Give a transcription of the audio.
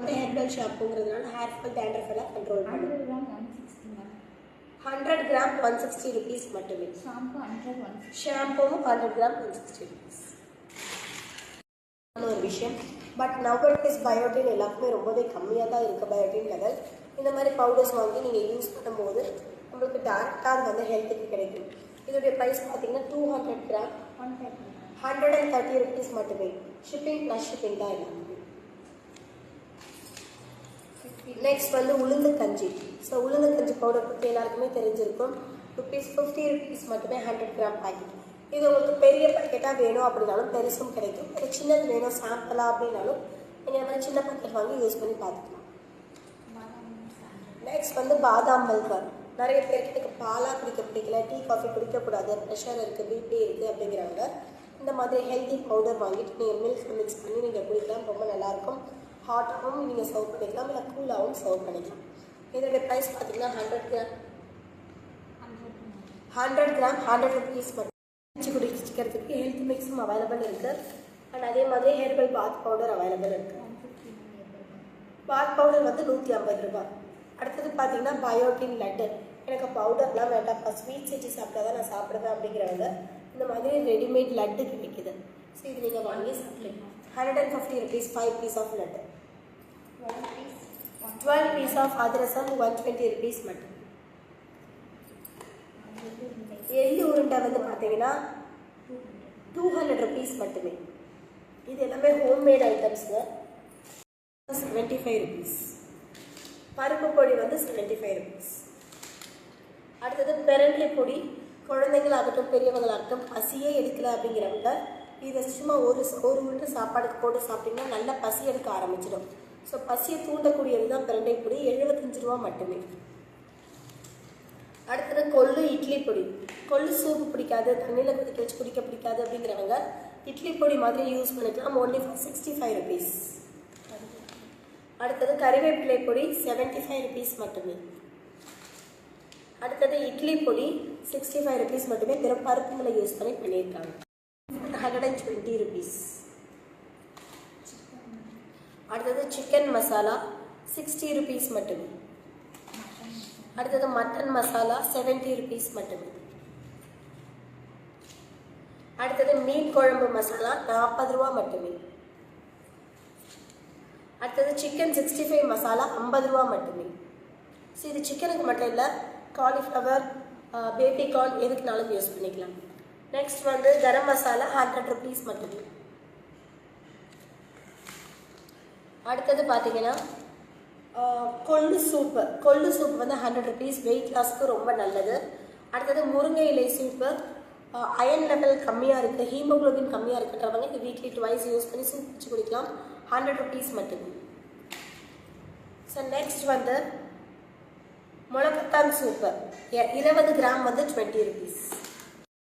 வந்து ஹெர்பல் ஷாம்புங்கிறதுனால hair fall dandruff எல்லாம் கண்ட்ரோல் பண்ணும். Hundred gram one sixty rupees மட்டுமே. Shampoo hundred one sixty ஷாம்புவும் hundred gram one sixty rupees ஒரு விஷயம் பட் நவடேஸ் பயோட்டின் எல்லாருக்குமே ரொம்பவே கம்மியாக தான் இருக்குது பயோட்டின் லெவல் இந்த மாதிரி பவுடர்ஸ் வாங்கி நீங்கள் யூஸ் பண்ணும்போது உங்களுக்கு டேரெக்டாக அது வந்து ஹெல்த்துக்கு கிடைக்கும். இதோடைய ப்ரைஸ் பார்த்தீங்கன்னா two hundred gram hundred and thirty rupees மட்டுமே. ஷிப்பிங் ப்ளஸ் ஷிப்பிங் தான் எல்லாமே. நெக்ஸ்ட் வந்து உளுந்து கஞ்சி. ஸோ உளுந்து கஞ்சி பவுடர் பற்றி எல்லாருக்குமே தெரிஞ்சிருக்கும். ருபீஸ் ஃபிஃப்டி ருபீஸ் மட்டுமே ஹண்ட்ரட் கிராம் பாக்கெட் இது உங்களுக்கு பெரிய பாக்கெட்டாக வேணும் அப்படின்னாலும் பெருசும் கிடைக்கும். இது சின்னது வேணும் சாம்பிளாக அப்படின்னாலும் நீங்கள் மாதிரி சின்ன பாக்கெட் வாங்கி யூஸ் பண்ணி பார்த்துக்கலாம். நெக்ஸ்ட் வந்து பாதாம் மில்கர் நிறைய பேருக்கு எனக்கு பாலாக குடிக்க பிடிக்கல டீ காஃபி குடிக்கக்கூடாது. ப்ரெஷர் இருக்குது பிபி இருக்குது அப்படிங்கிறவங்க இந்த மாதிரி ஹெல்த்தி பவுடர் வாங்கிட்டு நீங்கள் மில்க் மிக்ஸ் பண்ணி நீங்கள் குடிக்கலாம். ரொம்ப நல்லாயிருக்கும் ஹாட்டாகவும் நீங்கள் சர்வ் பண்ணிக்கலாம் இல்லை கூலாகவும் சர்வ் பண்ணிக்கலாம். இதோடைய ப்ரைஸ் பார்த்தீங்கன்னா hundred gram hundred gram hundred rupees மட்டும். குடிச்சு குடிக்கிறதுக்கு ஹெல்த் மிக்ஸும் அவைலபிள் இருக்குது அண்ட் அதே மாதிரி ஹெர்பல் பாத் பவுடர் அவைலபிள் இருக்குது பாத் பவுடர் வந்து நூற்றி ஐம்பது ரூபாய். அடுத்தது பார்த்தீங்கன்னா பயோட்டின் லட்டு எனக்கு பவுடர்லாம் வேண்டாம்ப்பா ஸ்வீட் செஞ்சு சாப்பிட்டா தான் நான் சாப்பிடுவேன் அப்படிங்கிறவங்க இந்த மாதிரி ரெடிமேட் லட்டு கிடைக்குது ஸோ இது நீங்கள் வாங்கி சாப்பிடலாம் hundred and fifty rupees five piece of laddu twelve piece piece of adhirasam one twenty rupees மட்டும். எள்ளு உருண்டை வந்து பார்த்தீங்கன்னா டூ ஹண்ட்ரட் ருபீஸ் மட்டுமே. இது எல்லாமே ஹோம்மேட் ஐட்டம்ஸுங்க செவன்ட்டி ஃபைவ் ருபீஸ் பருப்பு பொடி வந்து செவன்ட்டி ஃபைவ் ருபீஸ் அடுத்தது பெரண்ட்லி பொடி. குழந்தைங்களாகட்டும் பெரியவங்களாகட்டும் பசியே எடுக்கல அப்படிங்கிறவங்க இதை சும்மா ஒரு ஒரு உருண்டை சாப்பாடுக்கு போட்டு சாப்பிட்டிங்கன்னா நல்லா பசி எடுக்க ஆரம்பிச்சிடும். ஸோ பசியை தூண்டக்கூடியது தான் பிரண்டை பொடி. எழுபத்தஞ்சு ரூபா மட்டுமே. அடுத்தது கொள்ளு இட்லி பொடி. கொள்ளு சூப்பு பிடிக்காது தண்ணியில் கொதிக்க வச்சு குடிக்க பிடிக்காது அப்படிங்கிறவங்க இட்லி பொடி மாதிரி யூஸ் பண்ணிக்கலாம். Only for sixty five rupees அடுத்தது கறிவேப்பிலை பொடி செவன்ட்டி ஃபைவ் ருபீஸ் மட்டுமே. அடுத்தது இட்லி பொடி சிக்ஸ்டி ஃபைவ் ருபீஸ் மட்டுமே. பிற பருப்புங்களை யூஸ் பண்ணி பண்ணியிருக்காங்க. ஹண்ட்ரட் அண்ட் டுவெண்ட்டி ருபீஸ் அடுத்தது சிக்கன் மசாலா சிக்ஸ்டி ருபீஸ் மட்டுமே. அடுத்தது மட்டன் மசாலா செவன்ட்டி ருபீஸ் மட்டுமே. அடுத்தது மீன் குழம்பு மசாலா நாற்பது ரூபா மட்டுமே. அடுத்தது சிக்கன் சிக்ஸ்டி ஃபைவ் மசாலா ஐம்பது ரூபா மட்டுமே. ஸோ இது சிக்கனுக்கு மட்டும் இல்லை காலிஃப்ளவர் பேபி கார்ன் எதுக்குனாலும் யூஸ் பண்ணிக்கலாம். நெக்ஸ்ட் வந்து கரம் மசாலா ஹண்ட்ரட் ருபீஸ் மட்டுமே. அடுத்தது பார்த்தீங்கன்னா கொள்ளு சூப்பு. கொள்ளு சூப்பு வந்து ஹண்ட்ரட் ருபீஸ் வெயிட் லாஸ்க்கு ரொம்ப நல்லது. அடுத்தது முருங்கை இலை சூப்பு. அயன் லெவல் கம்மியாக இருக்குது ஹீமோகுளோபின் கம்மியாக இருக்குன்றவங்க இது வீக்லி டுவைஸ் யூஸ் பண்ணி சூப் வச்சு குடிக்கலாம். ஹண்ட்ரட் ருபீஸ் மட்டுமே. ஸோ நெக்ஸ்ட் வந்து முளக்கத்தான் சூப்பு. இருபது கிராம் வந்து டுவெண்ட்டி ருபீஸ்